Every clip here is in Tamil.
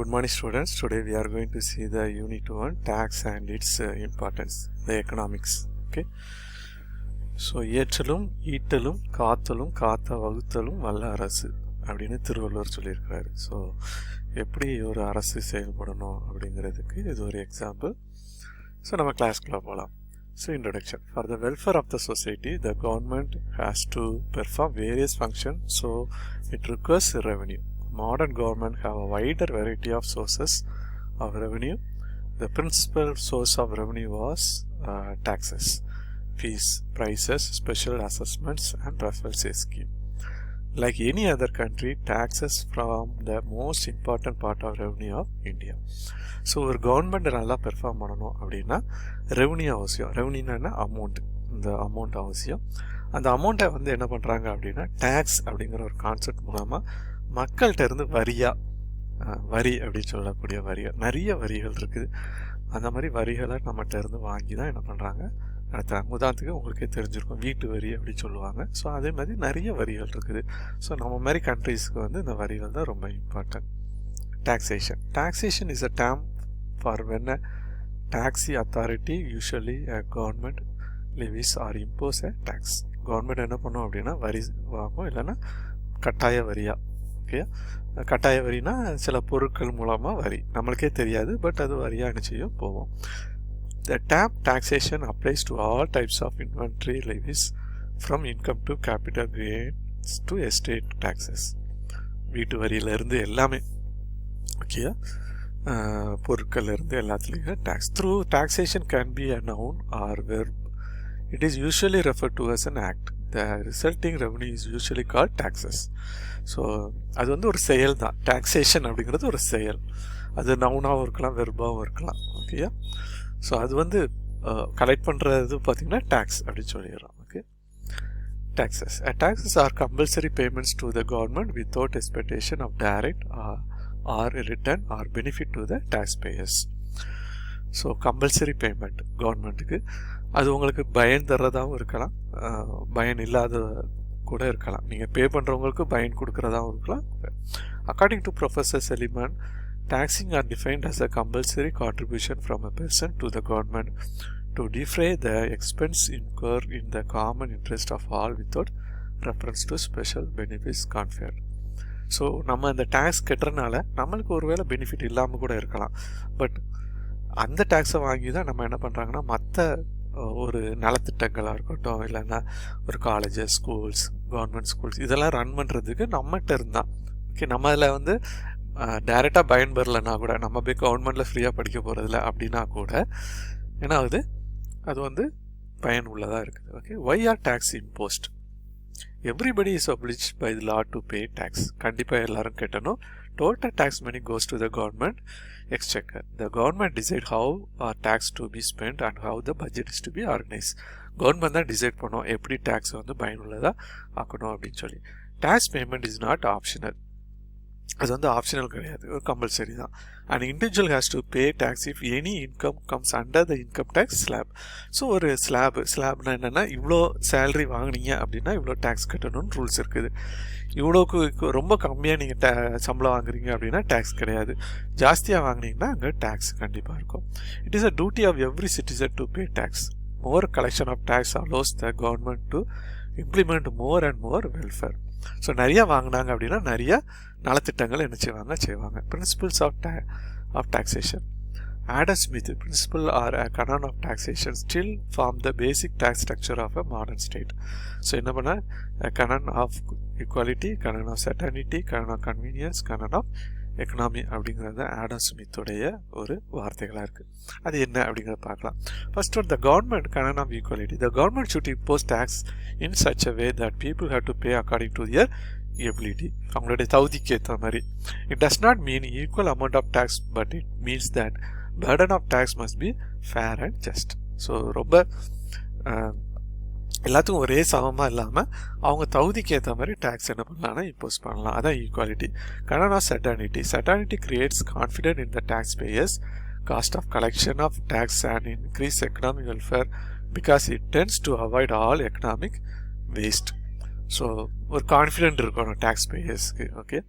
good morning students. Today we are going to see the unit 1 tax and its uh, importance the economics. Okay? So ஏற்றலும் ஈட்டலும் காத்தலும் காத்த வகுத்தலும் வல்ல அரசு அப்படின்னு திருவள்ளுவர் சொல்லியிருக்கிறாரு. ஸோ எப்படி ஒரு அரசு செயல்படணும் அப்படிங்கிறதுக்கு இது ஒரு எக்ஸாம்பிள் ஸோ நம்ம கிளாஸ்க்குள்ளே போகலாம் so introduction for the welfare of the society the government has to perform various function so it requires revenue modern government have a wider variety of sources of revenue. The principal source of revenue was uh, taxes, fees, prices, special assessments, and welfare scheme. Like any other country, taxes from the most important part of revenue of India. So ஒரு கவர்மெண்ட் நல்லா பெர்ஃபார்ம் பண்ணணும் அப்படின்னா ரெவன்யூ அவசியம் ரெவன்யூனா அமௌண்ட் இந்த அமௌண்ட் அவசியம் அந்த அமௌண்ட்டை வந்து என்ன பண்ணுறாங்க அப்படின்னா டேக்ஸ் அப்படிங்கிற ஒரு கான்செப்ட் மூலமாக மக்கள்கிட்ட இருந்து வரியாக வரி அப்படின்னு சொல்லக்கூடிய வரிகள் நிறைய வரிகள் இருக்குது. அந்த மாதிரி வரிகளை நம்மகிட்ட இருந்து வாங்கி தான் என்ன பண்ணுறாங்க நடத்துகிறாங்க உதாரணத்துக்கு உங்களுக்கே தெரிஞ்சிருக்கும் வீட்டு வரி அப்படின்னு சொல்லுவாங்க. ஸோ அதே மாதிரி நிறைய வரிகள் இருக்குது. ஸோ நம்ம மாதிரி கண்ட்ரீஸ்க்கு வந்து இந்த வரிகள் தான் ரொம்ப important taxation taxation is a term for when a taxing authority usually a government levies or impose a tax government என்ன பண்ணும் அப்படின்னா வரி வாங்கும் இல்லைன்னா கட்டாய வரியாக ஓகே கட்டாய வரினா சில பொருட்கள் மூலமாக வரி. நம்மளுக்கே தெரியாது பட் அது வரியாக நிச்சயம் போவோம் the tape taxation applies to all types of inventory levies from income to capital gains to estate taxes வீட்டு வரியிலேருந்து எல்லாமே. ஓகே பொருட்கள் இருந்து எல்லாத்துலேயும் tax through taxation can be a noun or verb it is usually refer to as an act the resulting revenue is usually call taxes so அது வந்து ஒரு செயல் தான். டாக்ஸேஷன் அப்படிங்கிறது ஒரு செயல். அது நவுனாகவும் இருக்கலாம் வெர்பாகவும் இருக்கலாம். ஓகேயா ஸோ அது வந்து கலெக்ட் பண்ணுறது பார்த்திங்கன்னா டேக்ஸ் அப்படின்னு சொல்லிடுறோம். Okay taxes. Uh, taxes are compulsory payments to the government without expectation of direct or, or return or benefit to the taxpayers. So compulsory payment கவர்மெண்ட்டுக்கு அது உங்களுக்கு பயன் தர்றதாகவும் இருக்கலாம் பயன் இல்லாத கூட இருக்கலாம் நீங்கள் பே பண்ணுறவங்களுக்கு பயன் கொடுக்குறதாகவும் இருக்கலாம் according to professor Seligman taxing are defined as a compulsory contribution from a person to the government to defray the expense incurred in the common interest of all without reference to special benefits conferred. So நம்ம அந்த டேக்ஸ் கட்டுறனால நம்மளுக்கு ஒரு வேளை பெனிஃபிட் இல்லாமல் கூட இருக்கலாம் பட் அந்த டேக்ஸை வாங்கி தான் நம்ம என்ன பண்ணுறாங்கன்னா மற்ற ஒரு நலத்திட்டங்களாக இருக்கட்டும் இல்லைன்னா ஒரு காலேஜஸ் ஸ்கூல்ஸ் கவர்மெண்ட் ஸ்கூல்ஸ் இதெல்லாம் ரன் பண்ணுறதுக்கு நம்மகிட்ட இருந்தால் ஓகே நம்ம அதில் வந்து டைரெக்டாக பயன்பெறலைன்னா கூட நம்ம போய் கவர்மெண்ட்டில் ஃப்ரீயாக படிக்க போகிறதில்ல அப்படின்னா கூட ஏன்னா அது வந்து பயனுள்ளதாக இருக்குது. Okay why are tax imposed everybody is obliged by the law to pay tax கண்டிப்பாக எல்லாரும் கேட்டணும். total tax money goes to the government exchequer the government decide how our tax to be spend and how the budget is to be organise government தான் டிசைட் பண்ணோம் எப்படி டேக்ஸ் வந்து பயனுள்ளதாக ஆக்கணும் அப்படின்னு சொல்லி tax payment is not optional அது வந்து ஆப்ஷனல் கிடையாது. ஒரு கம்பல்சரி தான். And individual has to pay tax if any income comes under the income tax slab so ஒரு ஸ்லாப் ஸ்லாப்னா என்னென்னா இவ்வளோ சேலரி வாங்கினீங்க அப்படின்னா இவ்வளோ டேக்ஸ் கட்டணும்னு ரூல்ஸ் இருக்குது. இவ்வளோக்கு ரொம்ப கம்மியாக நீங்கள் டே சம்பளம் வாங்குறீங்க அப்படின்னா டேக்ஸ் கிடையாது. ஜாஸ்தியாக வாங்கினீங்கன்னா அங்கே டேக்ஸ் கண்டிப்பாக இருக்கும். It is a duty of every citizen to pay tax more collection of tax allows the government to implement more and more welfare so நிறையா வாங்கினாங்க அப்படின்னா நிறையா நலத்திட்டங்கள் என்ன செய்வாங்க? செய்வாங்க. Principles of the of taxation Adam Smith principle are a canon of taxation still form the basic tax structure of a modern state so என்ன பண்ண? Canon of equality canon of certainty canon of convenience canon of economy அப்படிங்கிறது ஆடம் ஸ்மித்துடைய ஒரு வார்த்தைகளாக இருக்குது அது என்ன அப்படிங்கிறத பார்க்கலாம். First one the government canon of equality the government should impose tax in such a way that people have to pay according to their ability அவங்களுடைய தகுதிக்கு ஏற்ற மாதிரி. It does not mean equal amount of tax but it means that burden of tax must be fair and just so ரொம்ப எல்லாத்துக்கும் ஒரே சமமாக இல்லாமல் அவங்க தகுதிக்கு ஏற்ற மாதிரி டேக்ஸ் என்ன பண்ணலாம்னா இம்போஸ் பண்ணலாம். அதான் equality canon of certainty certainty creates confident in the tax payers cost of collection of tax and increase economic welfare because it tends to avoid all economic waste so ஒரு கான்ஃபிடென்ட் இருக்கணும் tax பேயர்ஸ்க்கு okay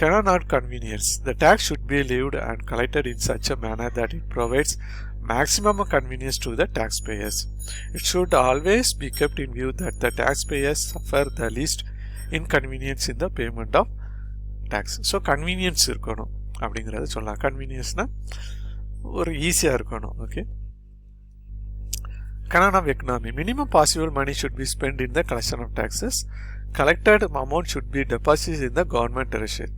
cannot convenience. The tax should be levied and collected in such a manner that it provides maximum convenience to the taxpayers. It should always be kept in view that the taxpayers suffer the least inconvenience in the payment of tax. So convenience இருக்கணும் அப்படிங்கிறத சொல்லலாம் கன்வீனியன்ஸ்னால் ஒரு ஈஸியாக இருக்கணும் okay Canon of economy. Minimum possible money should be spent in the collection of taxes. Collected amount should be deposited in the government treasury.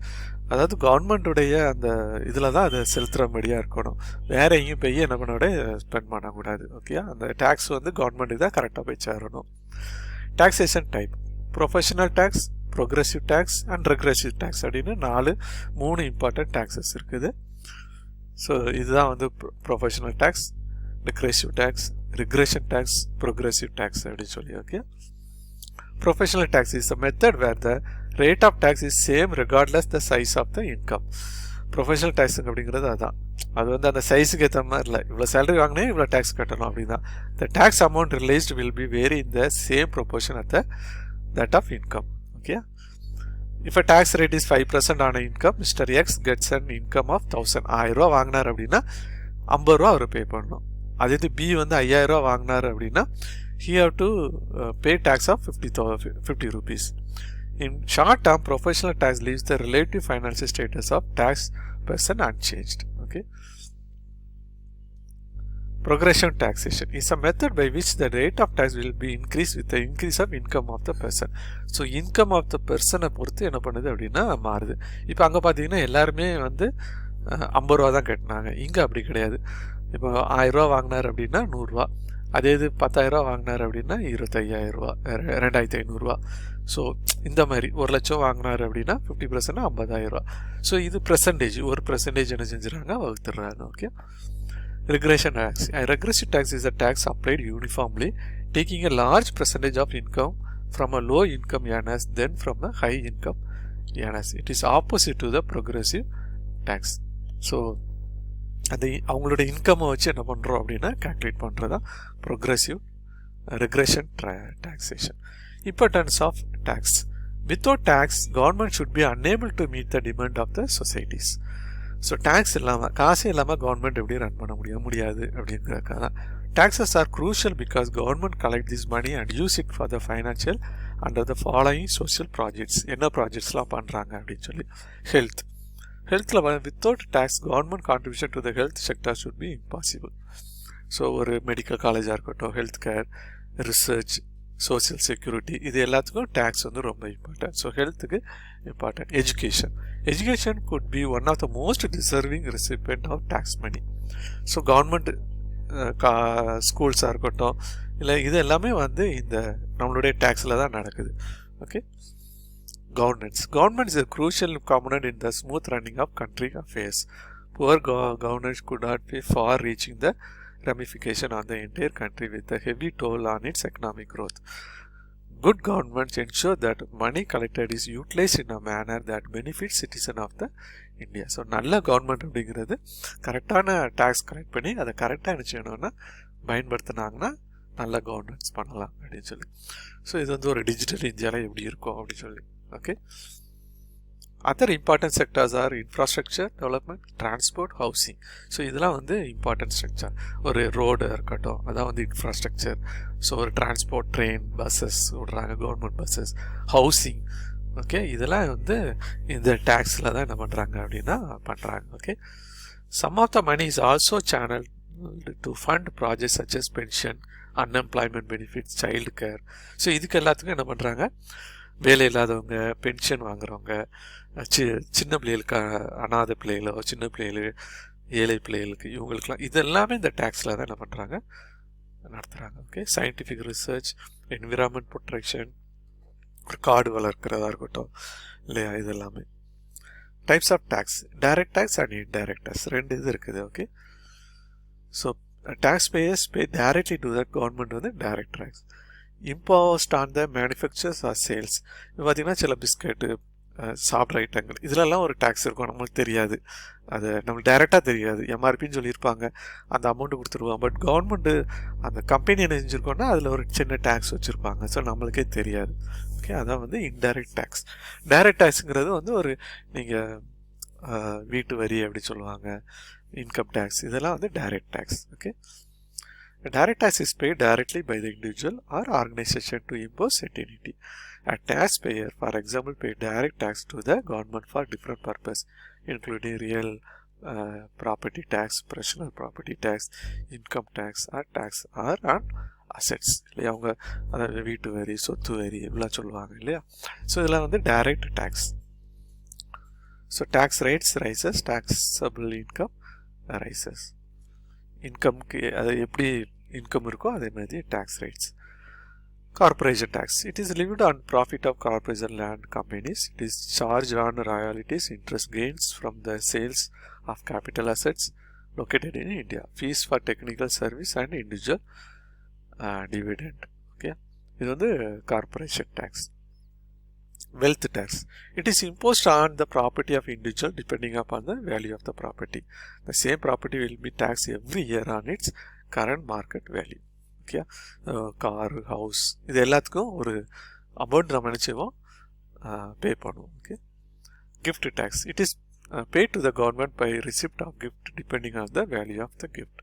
அதாவது கவர்மெண்ட்டுடைய அந்த இதில் தான் அதை செலுத்துகிற மாதிரியாக இருக்கணும். வேற எங்கேயும் போய் என்ன பண்ணோட ஸ்பெண்ட் பண்ணக்கூடாது ஓகே அந்த டேக்ஸ் வந்து கவர்மெண்ட்டுக்கு தான் கரெக்டாக போய் சேரணும். Taxation type professional tax progressive tax and regressive tax அப்படின்னு நாலு மூணு இம்பார்ட்டன்ட் டேக்ஸஸ் இருக்குது. ஸோ இதுதான் வந்து professional tax regressive tax regression tax progressive tax அப்படின்னு சொல்லி okay professional tax is a method where the rate of tax is same regardless the size of the income professional tax அப்படிங்கிறது அதுதான் அது வந்து அந்த சைஸுக்கு ஏற்ற மாதிரி இல்லை. இவ்வளோ சேலரி வாங்கினே இவ்வளோ டேக்ஸ் கட்டணும் அப்படின்னா the tax amount released will be very in the same proportion at the that of income okay if a tax rate is five percent on income mister X gets and income of thousand ஆயிரம் வாங்கினார் அப்படின்னா ஐம்பது ரூபா அவர் பே பண்ணணும். அதே இது பி வந்து ஐயாயிரரூவா வாங்கினார் அப்படின்னா he have to pay tax of fifty thou fifty rupees In short term, professional tax leaves the relative financial status of tax person unchanged. Okay progression taxation is a method by which the rate of tax will be increased with the increase of income of the person. So income of the பர்சனை பொறுத்து என்ன பண்ணுது அப்படின்னா மாறுது. இப்போ அங்கே பார்த்தீங்கன்னா எல்லாருமே வந்து ஐம்பது ரூபா தான் கட்டினாங்க. இங்கே அப்படி கிடையாது. இப்போ ஆயிரரூவா வாங்கினார் அப்படின்னா நூறுரூவா அதே இது பத்தாயிரரூவா வாங்கினார் அப்படின்னா இருபத்தையாயிரரூவா ரெண்டாயிரத்தி ஐநூறுரூவா ஸோ இந்த மாதிரி ஒரு லட்சம் வாங்கினார் அப்படின்னா ஃபிஃப்டி பர்சன்ட் ஐம்பதாயிரரூவா ஸோ இது பெர்சன்டேஜ் ஒரு பெர்சன்டேஜ் என்ன செஞ்சுறாங்க வகுத்துடுறாங்க okay regression tax. A regressive tax is a tax applied uniformly, taking a large percentage of income from a low income earners than from a high income earners. It is opposite to the progressive tax. So, அந்த அவங்களோட இன்கம்மை வச்சு என்ன பண்ணுறோம் அப்படின்னா கால்குலேட் பண்ணுறது தான் progressive regression taxation importance of tax without tax government should be unable to meet the demand of the societies so tax இல்லாமல் காசே இல்லாமல் கவர்மெண்ட் எப்படி ரன் பண்ண முடியும்? முடியாது அப்படிங்கிறதுக்காக தான். Taxes are crucial because government collect this money and use it for the financial under the following social projects என்ன ப்ராஜெக்ட்ஸ்லாம் பண்ணுறாங்க அப்படின்னு சொல்லி health ஹெல்த்தில் without tax government contribution to the health sector should be impossible so ஒரு மெடிக்கல் காலேஜாக இருக்கட்டும் health care research social security இது எல்லாத்துக்கும் டேக்ஸ் வந்து ரொம்ப இம்பார்ட்டன்ட் ஸோ ஹெல்த்துக்கு important education education could be one of the most deserving recipient of tax money so government கா ஸ்கூல்ஸாக இருக்கட்டும் இல்லை இது எல்லாமே வந்து இந்த நம்மளுடைய டேக்ஸில் தான் நடக்குது. Okay governance government is a crucial in the smooth running of country country affairs. Poor go- good not be far reaching the ramification on the entire country with a heavy toll on its economic growth. Good governments ensure that money collected is utilized in a manner that benefits citizen of the India so நல்ல கவர்மெண்ட் அப்படிங்கிறது கரெக்டான டேக்ஸ் கலெக்ட் பண்ணி அதை கரெக்டாக என்ன செய்யணும்னா பயன்படுத்தினாங்கன்னா நல்ல கவர்னன்ஸ் பண்ணலாம் அப்படின்னு சொல்லி ஸோ இது வந்து ஒரு டிஜிட்டல் இந்தியாவில் எப்படி இருக்கும் அப்படின்னு சொல்லி okay other important sectors are infrastructure development transport housing so இதெல்லாம் வந்து இம்பார்ட்டன்ட் ஸ்ட்ரக்சர் ஒரு ரோடு இருக்கட்டும் அதான் வந்து இன்ஃப்ராஸ்ட்ரக்சர் ஸோ ஒரு டிரான்ஸ்போர்ட் ட்ரெயின் பஸ்ஸஸ் விடுறாங்க கவர்மெண்ட் பஸ்ஸஸ் ஹவுசிங் ஓகே இதெல்லாம் வந்து இந்த டேக்ஸில் தான் என்ன பண்ணுறாங்க அப்படின்னா பண்ணுறாங்க okay some of the money is also channel to fund project such as pension unemployment benefits child care so இதுக்கு எல்லாத்துக்கும் என்ன பண்ணுறாங்க வேலை இல்லாதவங்க பென்ஷன் வாங்குறவங்க சி சின்ன பிள்ளைகளுக்கு அனாதை பிள்ளைகளோ சின்ன பிள்ளைகள் ஏழை பிள்ளைகளுக்கு இவங்களுக்குலாம் இதெல்லாமே இந்த டேக்ஸில் தான் என்ன பண்ணுறாங்க நடத்துகிறாங்க okay scientific research environment protection ஒரு காடு வளர்க்குறதா இருக்கட்டும் இல்லையா இதெல்லாமே. Types of tax direct tax and indirect tax ரெண்டு இது இருக்குது okay so tax payers pay directly to the government வந்து direct tax imposed on the manufacturers or sales இப்போ பார்த்தீங்கன்னா சில பிஸ்கெட்டு சாப்பிட்ற ஐட்டங்கள். இதிலெல்லாம் ஒரு டேக்ஸ் இருக்கும். நம்மளுக்கு தெரியாது. அது நம்மளுக்கு டைரெக்டாக தெரியாது. எம்ஆர்பின்னு சொல்லியிருப்பாங்க. அந்த அமௌண்ட்டு கொடுத்துருவோம் பட் கவர்மெண்ட்டு அந்த கம்பெனி என்ன செஞ்சுருக்கோன்னா அதில் ஒரு சின்ன டேக்ஸ் வச்சுருப்பாங்க. ஸோ நம்மளுக்கே தெரியாது. ஓகே அதான் வந்து இன்டைரக்ட் டேக்ஸ் டைரக்ட் டேக்ஸுங்கிறது வந்து ஒரு நீங்கள் வீட்டு வரி அப்படி சொல்லுவாங்க. இன்கம் டேக்ஸ் இதெல்லாம் வந்து direct tax okay direct tax is paid directly by the individual or organization to impose at entity. A taxpayer, for example, pay direct tax to the government for different purpose, including real uh, property tax, personal property tax, income tax, or tax or on assets இல்லையா அவங்க அதாவது வீட்டு வரி சொத்து வரி இப்படிலாம் சொல்லுவாங்க இல்லையா ஸோ இதெல்லாம் வந்து direct tax so tax rates rises taxable income rises இன்கம்க்கு அது எப்படி இன்கம் இருக்கோ அதே மாதிரி tax rates corporation tax it is levied on profit of corporation and companies it is charge on royalties interest gains from the sales of capital assets located in India. Fees for technical service and individual uh, dividend. Okay. இது வந்து corporation tax wealth tax. It is imposed on the property of individual depending upon the value of the property. The same property will be taxed every year on its current market value. Okay car house இது எல்லாத்துக்கும் ஒரு அமௌண்ட் நம்ம நினச்சிவோம் பே பண்ணுவோம். Okay gift tax it is pay to the government by receipt of gift depending on the value of the gift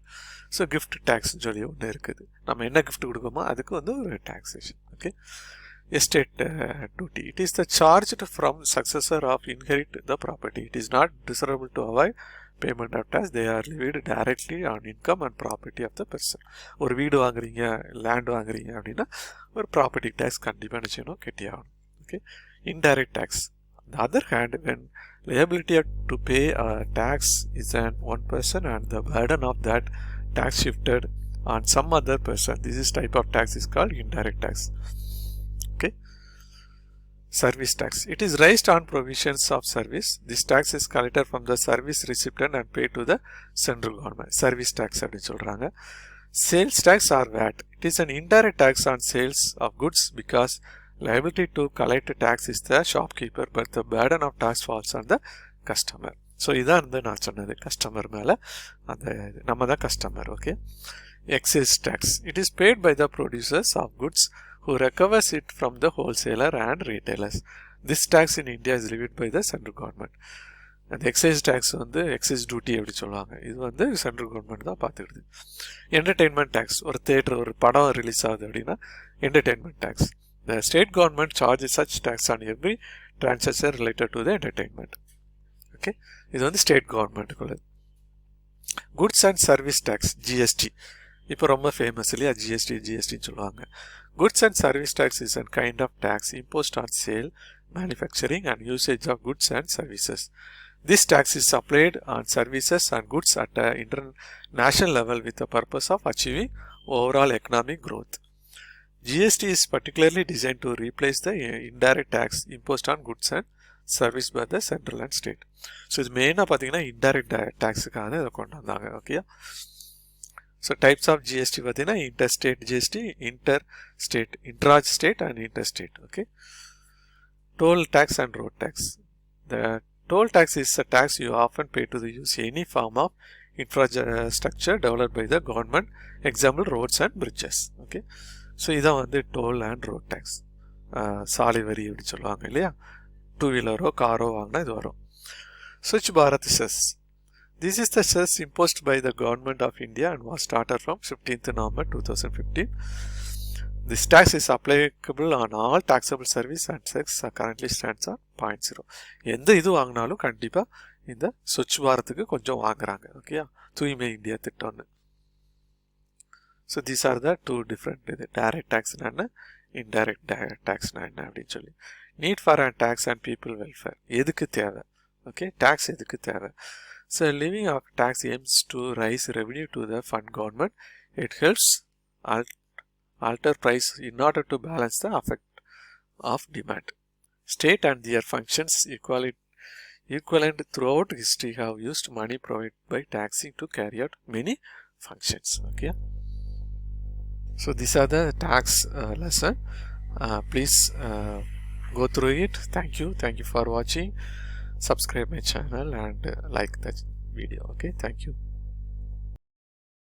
so gift டேக்ஸ்னு சொல்லி ஒன்று இருக்குது. நம்ம என்ன கிஃப்ட் கொடுக்கோமோ அதுக்கு வந்து ஒரு taxation okay estate uh, duty. It is the charged from successor of inherit the property. It is not desirable to avoid payment of tax. They are levied directly on income and property of the person. ஒரு வீடு வாங்குறீங்க லேண்ட் வாங்குறீங்க அப்படின்னா ஒரு ப்ராப்பர்ட்டி டேக்ஸ் கண்டிப்பாக என்ன செய்யணும் கட்டி ஆகணும் okay indirect tax the other hand when liability to pay a tax is an one person and the burden of that tax shifted on some other person this is type of tax is called indirect tax okay service tax it is raised on provisions of service this tax is collected from the service recipient and paid to the central government service tax அப்படின்னு சொல்றாங்க sales tax or VAT it is an indirect tax on sales of goods because liability to collect tax is the shopkeeper but the burden of tax falls on the customer so இதான் வந்து நான் சொன்னது கஸ்டமர் மேலே அந்த நம்ம தான் customer okay excise tax it is paid by the producers of goods who recovers it from the wholesaler and retailers. This tax in India is levied by the central government. அந்த எக்ஸைஸ் டேக்ஸ் வந்து எக்ஸைஸ் டியூட்டி அப்படி சொல்லுவாங்க. இது வந்து சென்ட்ரல் கவர்மெண்ட் தான் பார்த்துக்கிடுது என்டர்டெயின்மெண்ட் டேக்ஸ் ஒரு தேட்டர் ஒரு படம் ரிலீஸ் ஆகுது அப்படின்னா entertainment tax the state government charge such tax on every transaction related to the entertainment okay இது வந்து state கவர்மெண்ட்டுக்குள்ளது goods and service tax GST இப்போ ரொம்ப ஃபேமஸ் இல்லையா? ஜிஎஸ்டி ஜிஎஸ்டின்னு சொல்லுவாங்க. Goods and service tax is a kind of tax imposed on sale, manufacturing and usage of goods and services. This tax is applied on services and goods at an international level with the purpose of achieving overall economic growth. GST is particularly designed to replace the indirect tax imposed on goods and service by the central and state. So இது மெயினாக பார்த்தீங்கன்னா இன்டைரக்ட் டேக்ஸுக்காக இதை கொண்டு வந்தாங்க okay so types of GST பார்த்தீங்கன்னா inter state GST inter state intra state and inter state okay toll tax and road tax the toll tax is a tax you often pay to the use any form of infrastructure develop by the government example roads and bridges okay so இதான் வந்து டோல் அண்ட் ரோட் டேக்ஸ் சாலை வரி அப்படின்னு சொல்லுவாங்க இல்லையா? டூ வீலரோ காரோ வாங்கினா இது வரும். ஸ்விட்ச் Bharat cess This is the cess imposed by the government of India and was started from 15th November 2015. This tax is applicable on all taxable service and sex currently stands on 0.0. எந்த இது வாங்கினாலும் கண்டிப்பாக இந்த சுவச் பாரத்துக்கு கொஞ்சம் வாங்குறாங்க ஓகேயா தூய்மை இந்தியா திட்டம்னு so these are the two different இது. டைரக்ட் டேக்ஸ்னா என்ன? இன்டைரக்ட் டேக்ஸ்னா என்ன அப்படின்னு சொல்லி. Need for and tax and people welfare எதுக்கு தேவை? ஓகே டேக்ஸ் எதுக்கு தேவை? So levying of tax aims to raise revenue to the fund government. It helps alt- alter price in order to balance the effect of demand. State and their functions equally equivalent throughout history have used money provided by taxing to carry out many functions. Okay. So these are the tax uh, lesson. Uh, please uh, go through it. Thank you. Thank you for watching subscribe my channel and like the video okay? Thank you